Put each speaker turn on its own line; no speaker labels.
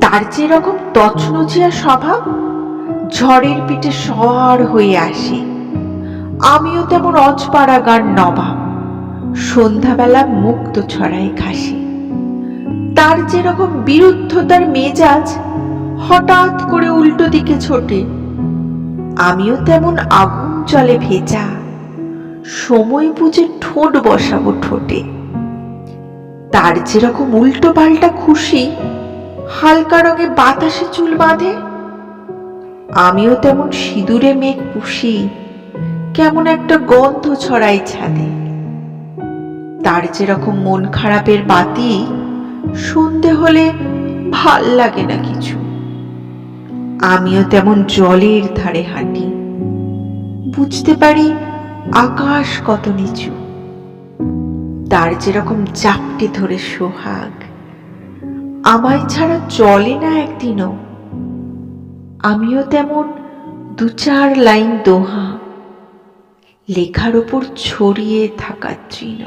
তার যেরকম তছনচিয়া স্বভাব, ঝড়ের পিঠে সর হয়ে আসে। আমিও তেমন অজপাড়াগার নবাব, সন্ধ্যাবেলা মুক্ত ছড়ায় ঘাসে। তার যেরকম বিরুদ্ধতার মেজাজ, হঠাৎ করে উল্টো দিকে ছোটে। আমিও তেমন আগুন জলে ভেজা, সময় বুঝে ঠোঁট বসাবো ঠোঁটে। তার যেরকম উল্টো পাল্টা খুশি হালকা রঙে বাতাসে চুল বাঁধে? আমিও তেমন সিঁদুরে মেঘ পুষি, কেমন একটা গন্ধ ছড়াই ছাদে। তার যেরকম মন খারাপের বাতি সন্ধে হলে ভালো লাগে না কিছু। আমিও তেমন জলের ধারে হাঁটি, বুঝতে পারি আকাশ কত নিচু। তার যেরকম চাপটি ধরে সোহাগ আমায় ছাড়া চলে না একদিনও। আমিও তেমন দু চার লাইন দোহা, লেখার ওপর ছড়িয়ে থাকা তৃণ।